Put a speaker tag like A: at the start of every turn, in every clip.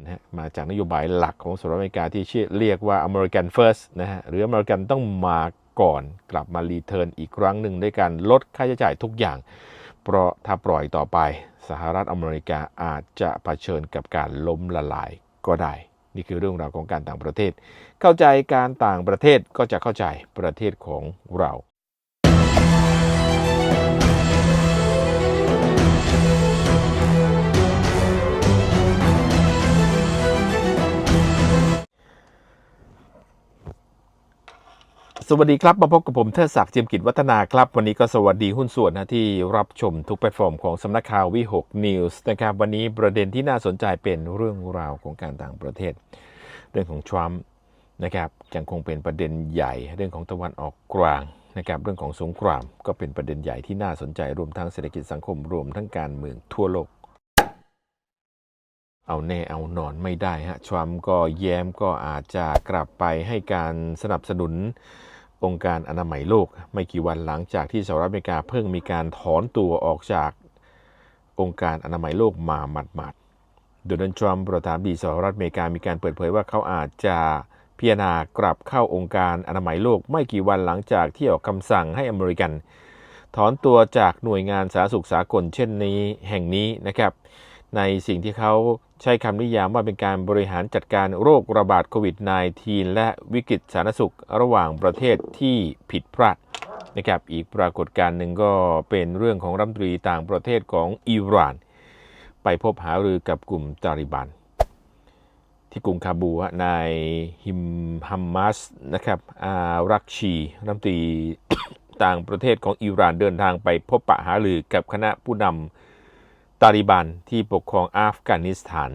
A: นะมาจากนโยบายหลักของสหรัฐอเมริกาที่ชื่อเรียกว่า American First นะฮะหรืออเมริกันต้องมาก่อนกลับมารีเทิร์นอีกครั้งหนึ่งด้วยการลดค่าใช้จ่ายทุกอย่าง เพราะถ้าปล่อยต่อไปสหรัฐอเมริกาอาจจะะเผชิญกับการล้มละลายก็ได้ นี่คือเรื่องราวของการต่างประเทศ เข้าใจการต่างประเทศก็จะเข้าใจประเทศของเรา สวัสดีครับ มาพบกับผมเทิดศักดิ์เจียมกิจวัฒนาครับ วันนี้ก็สวัสดีหุ้นส่วนนะที่รับชมทุกแพลตฟอร์มของสำนักข่าววิหกนิวส์นะครับวันนี้ประเด็นที่น่าสนใจเป็นเรื่องราวของการต่างประเทศ เรื่องของทรัมป์นะครับยังคงเป็นประเด็นใหญ่ เรื่องของตะวันออกกลางนะครับเรื่องของสงครามก็เป็นประเด็นใหญ่ที่น่าสนใจรวมทั้งเศรษฐกิจสังคมรวมทั้งการเมืองทั่วโลกเอาแน่เอานอนไม่ได้ฮะทรัมป์ก็แย้มก็อาจจะกลับไปให้การสนับสนุน องค์การอนามัยโลก ไม่กี่วันหลังจากที่สหรัฐอเมริกาเพิ่งมีการถอนตัวออกจากองค์การอนามัยโลกมาหมาดๆโดนัลด์ทรัมป์ประธานาธิบดีสหรัฐอเมริกามีการเปิดเผยว่าเขาอาจจะพิจารณากลับเข้าองค์การอนามัยโลก ไม่กี่วันหลังจากที่ออกคำสั่งให้อเมริกัน ถอนตัวจากหน่วยงานสาธารณสุขสากลเช่นนี้แห่งนี้นะครับ ในสิ่งที่เขาใช้คำนิยามว่าเป็นการบริหารจัดการโรคระบาดโควิด -19 และวิกฤตสาธารณสุขระหว่างประเทศที่ผิดพลาดนะครับอีกปรากฏการณ์หนึ่งก็เป็นเรื่องของรัฐมนตรีต่างประเทศของอิหร่าน ไปพบหารือกับกลุ่มตาลิบัน ที่กรุงคาบูนายฮิมฮัมมัสนะครับอารักชีรัฐมนตรีต่างประเทศของอิหร่านเดินทางไปพบปะหารือกับคณะผู้นำ ตาลิบันที่ปกครองอัฟกานิสถาน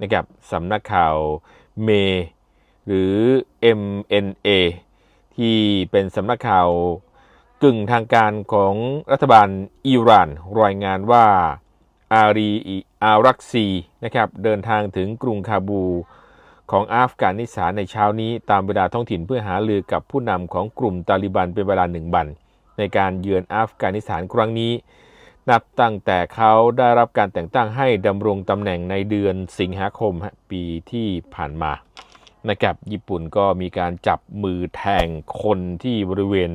A: นะครับสำนักข่าวเมหรือ MNA ที่เป็นสำนักข่าวกึ่งทางการของรัฐบาลอิหร่าน รายงานว่าอารีอารักซีนะครับเดินทางถึงกรุงคาบูของอัฟกานิสถานในเช้านี้ตามเวลาท้องถิ่นเพื่อหาลือกับผู้นำของกลุ่มตาลิบันเป็นเวลาหนึ่งวันในการเยือนอัฟกานิสถานครั้งนี้ นับตั้งแต่เขาได้รับการแต่งตั้งให้ดำรงตำแหน่งในเดือนสิงหาคมปีที่ผ่านมานะครับญี่ปุ่นก็มีการจับมือแทงคนที่บริเวณ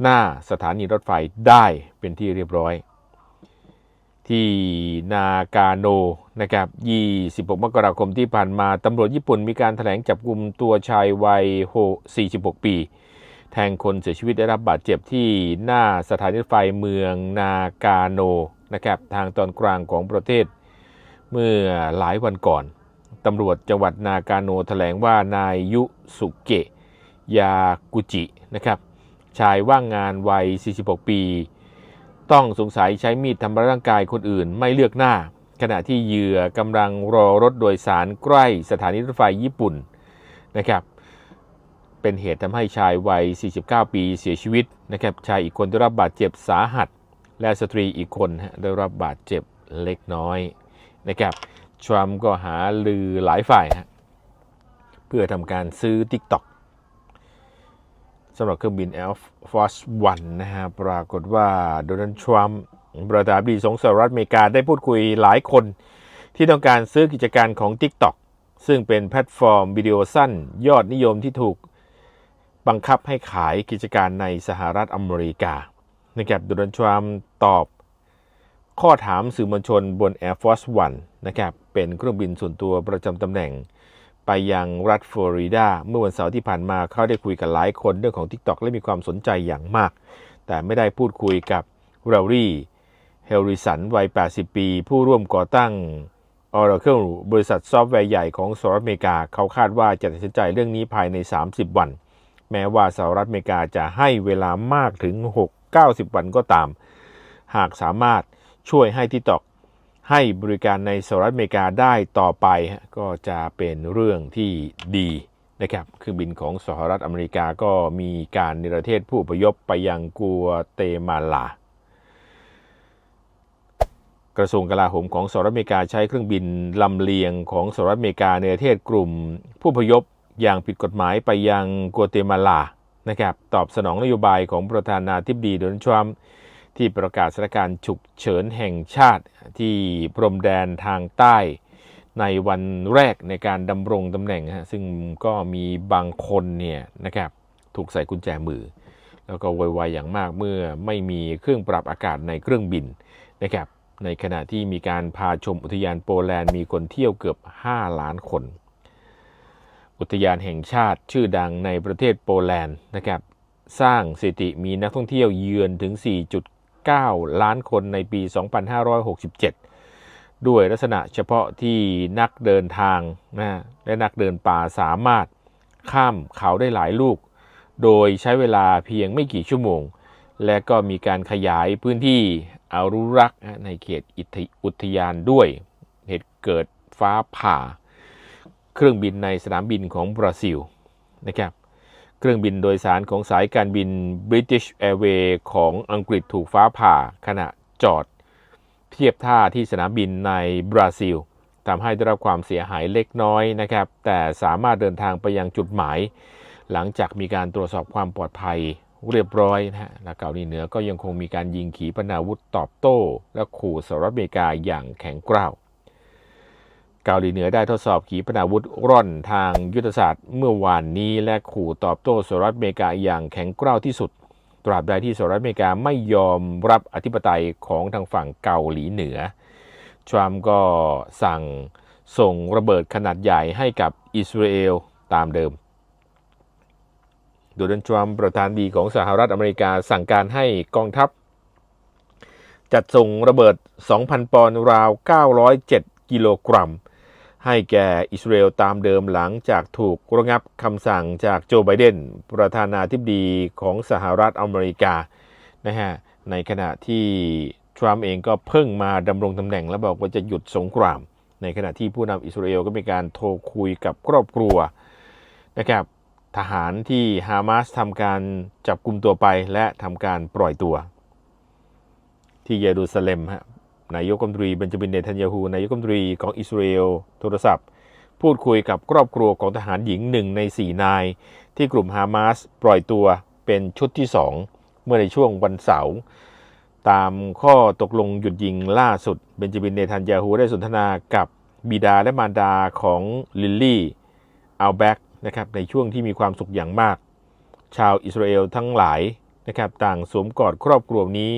A: หน้าสถานีรถไฟได้เป็นที่เรียบร้อย ที่นากาโนนะครับ 26 มกราคมที่ผ่านมาตำรวจญี่ปุ่นมีการถแถลงจับกลุ่มตัวชายวัย 46 ปี แทงคนเสียชีวิตได้รับบาดเจ็บที่หน้าสถานีรถไฟเมืองนากาโนนะครับทางตอนกลางของประเทศ เมื่อหลายวันก่อนตำรวจจังหวัดนากาโนแถลงว่านายยุสุเกะยากุจินะครับชายว่างงานวัย 46 ปี ต้องสงสัยใช้มีดทำร้ายร่างกายคนอื่นไม่เลือกหน้า ขณะที่เหยื่อกำลังรอรถโดยสารใกล้สถานีรถไฟญี่ปุ่นนะครับ เป็นเหตุทำให้ชายวัย 49 ปีเสียชีวิตนะครับชายอีกคนได้รับบาดเจ็บสาหัส และสตรีอีกคนได้รับบาดเจ็บเล็กน้อยนะครับทรัมป์ก็หาลือหลายฝ่ายฮะเพื่อทำการซื้อ TikTok สำหรับเครื่องบิน Air Force One นะฮะปรากฏว่าโดนัลด์ทรัมป์ประธานาธิบดีสงสหรัฐอเมริกาได้พูดคุยหลายคนที่ต้องการซื้อกิจการของ TikTok ซึ่งเป็นแพลตฟอร์มวิดีโอสั้นยอดนิยมที่ถูก บังคับให้ขายกิจการในสหรัฐอเมริกานะครับโดนัลด์ทรัมป์ตอบข้อถามสื่อมวลชนบน Air Force One นะครับเป็นเครื่องบินส่วนตัวประจำตำแหน่ง ไปยังรัฐฟลอริดาเมื่อวันเสาร์ที่ผ่านมาเขาได้คุยกับหลายคนเรื่องของ TikTok และมีความสนใจอย่างมาก แต่ไม่ได้พูดคุยกับเรลลี่เฮลริสันวัย 80 ปี ผู้ร่วมก่อตั้ง Oracle บริษัทซอฟต์แวร์ใหญ่ของสหรัฐอเมริกา เขาคาดว่าจะตัดสินใจเรื่องนี้ภายใน 30 วัน แม้ว่าสหรัฐอเมริกาจะให้เวลามากถึง 6-90 วันก็ตาม หากสามารถช่วยให้ที่ตอกให้บริการในสหรัฐอเมริกาได้ต่อไปก็จะเป็นเรื่องที่ดีนะครับเครื่องบินของสหรัฐอเมริกาก็มีการนิรเทศผู้อพยพไปยังกัวเตมาลา กระทรวงกลาโหมของสหรัฐอเมริกาใช้เครื่องบินลำเลียงของสหรัฐอเมริกาในประเทศกลุ่มผู้พยพ อย่างผิดกฎหมายไปยังกัวเตมาลานะครับตอบสนองนโยบายของประธานาธิบดีโดนัลด์ทรัมป์ที่ประกาศสถานการณ์ฉุกเฉินแห่งชาติที่พรมแดนทางใต้ในวันแรกในการดำรงตำแหน่งฮะซึ่งก็มีบางคนเนี่ยนะครับถูกใส่กุญแจมือ แล้วก็วยวายอย่างมากเมื่อไม่มีเครื่องปรับอากาศในเครื่องบินนะครับในขณะที่มีการพาชมอุทยานโปแลนด์มีคนเที่ยวเกือบ 5 ล้านคน อุทยานแห่งชาติชื่อดังในประเทศโปแลนด์นะครับ สร้างสถิติมีนักท่องเที่ยวเยือนถึง 4.9 ล้านคนในปี 2567 ด้วยลักษณะเฉพาะที่นักเดินทางนะและนักเดินป่าสามารถข้ามเขาได้หลายลูก โดยใช้เวลาเพียงไม่กี่ชั่วโมง และก็มีการขยายพื้นที่อนุรักษ์ในเขตอุทยานด้วย เหตุเกิดฟ้าผ่า เครื่องบินในสนามบินของบราซิลนะครับเครื่องบินโดยสารของสายการบิน British Airways ของอังกฤษถูกฟ้าผ่าขณะจอด เทียบท่าที่สนามบินในบราซิลทำให้ได้รับความเสียหายเล็กน้อยนะครับ แต่สามารถเดินทางไปยังจุดหมาย หลังจากมีการตรวจสอบความปลอดภัยเรียบร้อยนะฮะและเกาหลีเหนือก็ยังคงมีการยิงขีปนาวุธตอบโต้ และขู่สหรัฐอเมริกาอย่างแข็งกร้าว เกาหลีเหนือได้ทดสอบขีปนาวุธร่อนทางยุทธศาสตร์เมื่อวานนี้และขู่ตอบโต้สหรัฐอเมริกาอย่างแข็งกร้าวที่สุด ตราบใดที่สหรัฐอเมริกาไม่ยอมรับอธิปไตยของทางฝั่งเกาหลีเหนือ ทรัมป์ก็สั่งส่งระเบิดขนาดใหญ่ให้กับอิสราเอลตามเดิม โดนัลด์ทรัมป์ประธานดีของสหรัฐอเมริกาสั่งการให้กองทัพ จัดส่งระเบิด 2,000 ปอนด์ราว 907 กิโลกรัม ให้แก่อิสราเอลตามเดิมหลังจากถูกระงับคำสั่งจากโจไบเดน ประธานาธิบดีของสหรัฐอเมริกานะฮะในขณะที่ทรัมป์เองก็เพิ่งมาดำรงตำแหน่ง และบอกว่าจะหยุดสงคราม ในขณะที่ผู้นำอิสราเอลก็มีการโทรคุยกับครอบครัวนะครับทหารที่ฮามาสทำการจับกลุ่มตัวไปและทำการปล่อยตัว ที่เยรูซาเล็มฮะ นายกรัฐมนตรีเบนจามินเนทันยาฮูนายกรัฐมนตรีของอิสราเอลโทรศัพท์ พูดคุยกับครอบครัวของทหารหญิงหนึ่งใน4นาย ที่กลุ่มฮามาสปล่อยตัวเป็นชุดที่2เมื่อในช่วงวันเสาร์ตามข้อตกลงหยุดยิงล่าสุดเบนจามินเนทันยาฮูได้สนทนากับบิดาและมารดาของลิลลี่อัลแบกนะครับในช่วงที่มีความสุขอย่างมาก ชาวอิสราเอลทั้งหลายนะครับต่างสวมกอดครอบครัวนี้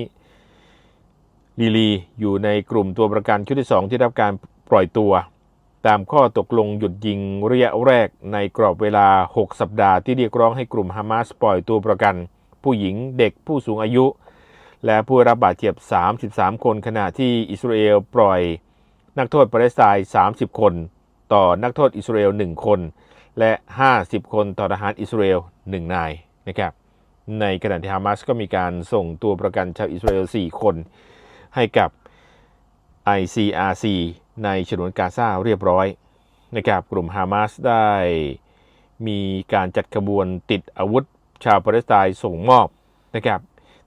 A: ลีลีอยู่ในกลุ่มตัวประกันชุดที่ 2 ที่รับการปล่อยตัว ตามข้อตกลงหยุดยิงระยะแรกในกรอบเวลา 6 สัปดาห์ที่เรียกร้องให้กลุ่มฮามาสปล่อยตัวประกัน ผู้หญิงเด็กผู้สูงอายุ และผู้รับบาดเจ็บ 33 คนขณะที่อิสราเอลปล่อยนักโทษปาเลสไตน์ 30 คน ต่อนักโทษอิสราเอล 1 คน และ 50 คนต่อทหารอิสราเอล 1 นายนะครับในขณะที่ฮามาสก็มีการส่งตัวประกันชาวอิสราเอล 4 คน ให้กับ ICRC ในฉนวนกาซาเรียบร้อยนะครับกลุ่มฮามาสได้มีการจัดขบวนติดอาวุธชาวปาเลสไตน์ส่งมอบนะครับ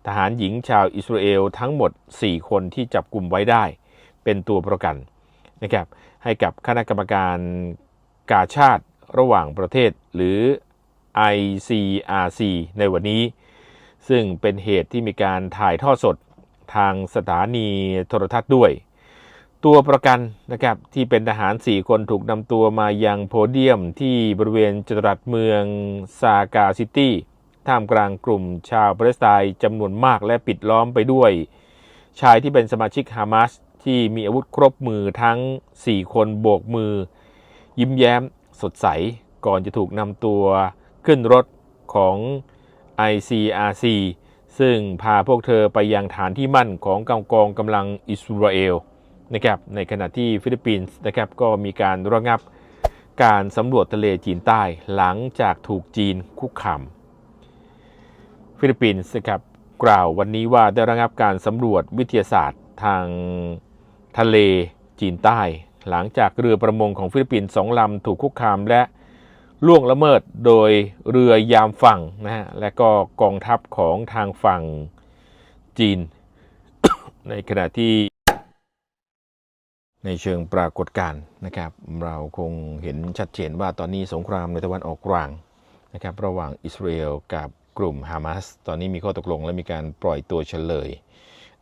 A: ทหารหญิงชาวอิสราเอลทั้งหมด 4 คนที่จับกลุ่มไว้ได้ เป็นตัวประกันนะครับให้กับคณะกรรมการกาชาติระหว่างประเทศหรือ ICRC ในวันนี้ ซึ่งเป็นเหตุที่มีการถ่ายทอดสด ทางสถานีโทรทัศน์ด้วย ตัวประกันนะครับที่เป็นทหาร 4 คนถูกนำตัวมายังโพเดียมที่บริเวณจตุรัสเมืองซากาซิตี้ท่ามกลางกลุ่มชาวปาเลสไตน์จำนวนมากและปิดล้อมไปด้วย ชายที่เป็นสมาชิกฮามาสที่มีอาวุธครบมือทั้ง 4 คนโบกมือ ยิ้มแย้มสดใสก่อนจะถูกนำตัวขึ้นรถของ ICRC ซึ่งพาพวกเธอไปยังฐานที่มั่นของกองกองกำลังอิสราเอลนะครับในขณะที่ฟิลิปปินส์นะครับก็มีการระงับการสำรวจทะเลจีนใต้หลังจากถูกจีนคุกคามฟิลิปปินส์นะครับกล่าววันนี้ว่าได้ระงับการสำรวจวิทยาศาสตร์ทางทะเลจีนใต้ หลังจากเรือประมงของฟิลิปปินส์สองลำถูกคุกคามและ ล่วงละเมิดโดยเรือยามฝั่งนะฮะและก็กองทัพของทางฝั่งจีน ในขณะที่ในเชิงปรากฏการณ์นะครับ เราคงเห็นชัดเจนว่าตอนนี้สงครามในตะวันออกกลางนะครับระหว่างอิสราเอลกับกลุ่มฮามาสตอนนี้มีข้อตกลงและมีการปล่อยตัวเฉลย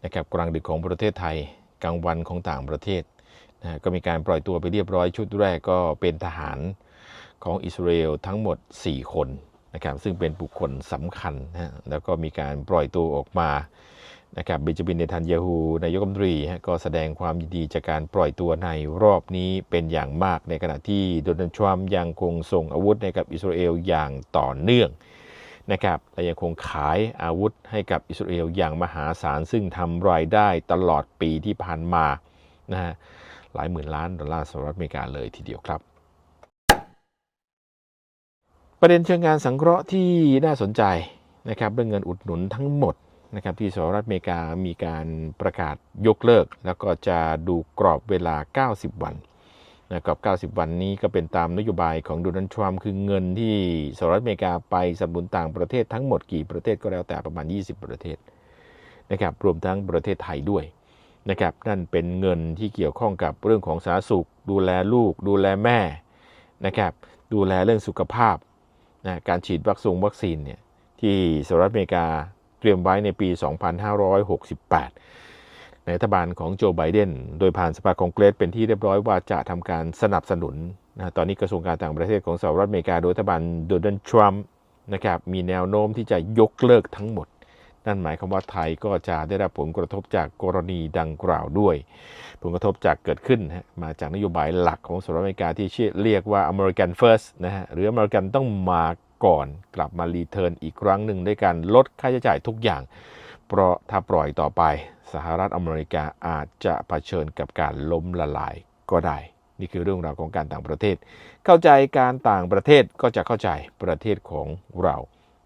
A: นะครับกลางดึกของประเทศไทยกลางวันของต่างประเทศนะฮะก็มีการปล่อยตัวไปเรียบร้อยชุดแรกก็เป็นทหาร ของอิสราเอลทั้งหมด 4 คนนะครับซึ่งเป็นบุคคลสำคัญนะแล้วก็มีการปล่อยตัวออกมานะครับเบนจามินเนทันยาฮูนายกรัฐมนตรีฮะก็แสดงความยินดีจากการปล่อยตัวในรอบนี้เป็นอย่างมากในขณะที่โดนัลด์ทรัมป์ยังคงส่งอาวุธให้กับอิสราเอลอย่างต่อเนื่องนะครับและยังคงขายอาวุธให้กับอิสราเอลอย่างมหาศาล ซึ่งทำรายได้ตลอดปีที่ผ่านมานะฮะหลายหมื่นล้านดอลลาร์สหรัฐอเมริกาเลยทีเดียวครับ ประเด็นเชิงงานสังเคราะห์ที่น่าสนใจนะครับเรื่องเงินอุดหนุนทั้งหมดนะครับที่สหรัฐอเมริกามีการประกาศยกเลิก แล้วก็จะดูกรอบเวลา 90 วันนะกรอบ 90 วันนี้ก็เป็นตามนโยบายของโดนัลด์ทรัมป์คือเงินที่สหรัฐอเมริกาไปสนับสนุนต่างประเทศทั้งหมดกี่ประเทศก็แล้วแต่ประมาณ 20 ประเทศนะครับรวมทั้งประเทศไทยด้วยนะครับนั่นเป็นเงินที่เกี่ยวข้องกับเรื่องของสาธารณสุข ดูแลลูก ดูแลแม่นะครับดูแลเรื่องสุขภาพ นะการฉีดวัคซีนวัคซีนเนี่ยที่สหรัฐอเมริกาเตรียมไว้ในปี 2568 ในรัฐบาลของโจไบเดน โดยผ่านสภาคองเกรสเป็นที่เรียบร้อยว่าจะทำการสนับสนุนนะตอนนี้กระทรวงการต่างประเทศของสหรัฐอเมริกาโดยรัฐบาลโดนัลด์ทรัมป์นะครับมีแนวโน้มที่จะยกเลิกทั้งหมด นั่นหมายความว่าไทยก็จะได้รับผลกระทบจากกรณีดังกล่าวด้วย ผลกระทบจากเกิดขึ้นฮะมาจากนโยบายหลักของสหรัฐอเมริกาที่ชื่อเรียกว่า American First นะฮะหรือ American ต้องมาก่อนกลับมารีเทิร์นอีกครั้งหนึ่งด้วยการลดค่าใช้จ่ายทุกอย่างเพราะถ้าปล่อยต่อไป สหรัฐอเมริกาอาจจะเผชิญกับการล้มละลายก็ได้ นี่คือเรื่องราวของการต่างประเทศ เข้าใจการต่างประเทศก็จะเข้าใจประเทศของเรา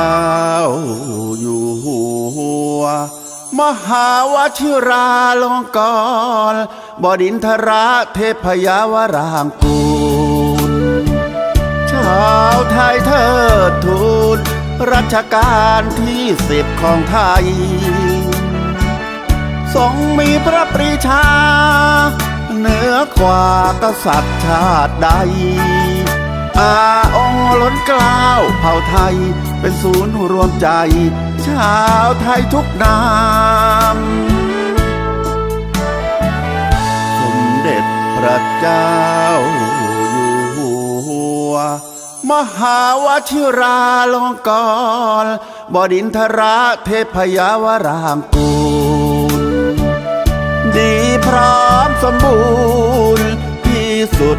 B: จ้าอยู่หัว มหาวชิราลงกรบดินทราเทพยาวรางกูลชาวไทยเทิดทูนรัชกาลที่สิบของไทย ทรงมีพระปรีชา เหนือกว่ากษัตริย์ชาติใด อาองล้นกล้าวเผ่าไทย เป็นศูนย์รวมใจ ชาวไทยทุกนามสมเด็จพระเจ้าอยู่หัว มหาวชิราลงกรบดินทราเทพยาวรางกูล ดีพร้อมสมบูรณ์ที่สุด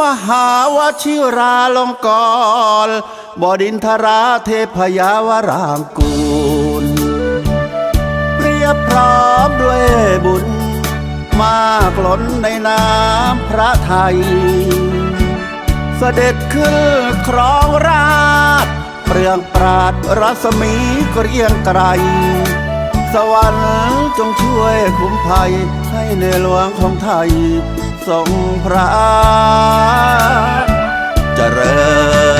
B: มหาวชิราลงกรบดินทราเทพยาวรางกูลเปรียบพร้อมด้วยบุญ มากล้นในน้ำพระไทย เสด็จขึ้นครองราชเปลืองปราดรัศมีเกรียงไกรสวรรค์จงช่วยคุ้มภัยให้ในหลวงของไทย ทรงพระเจริญ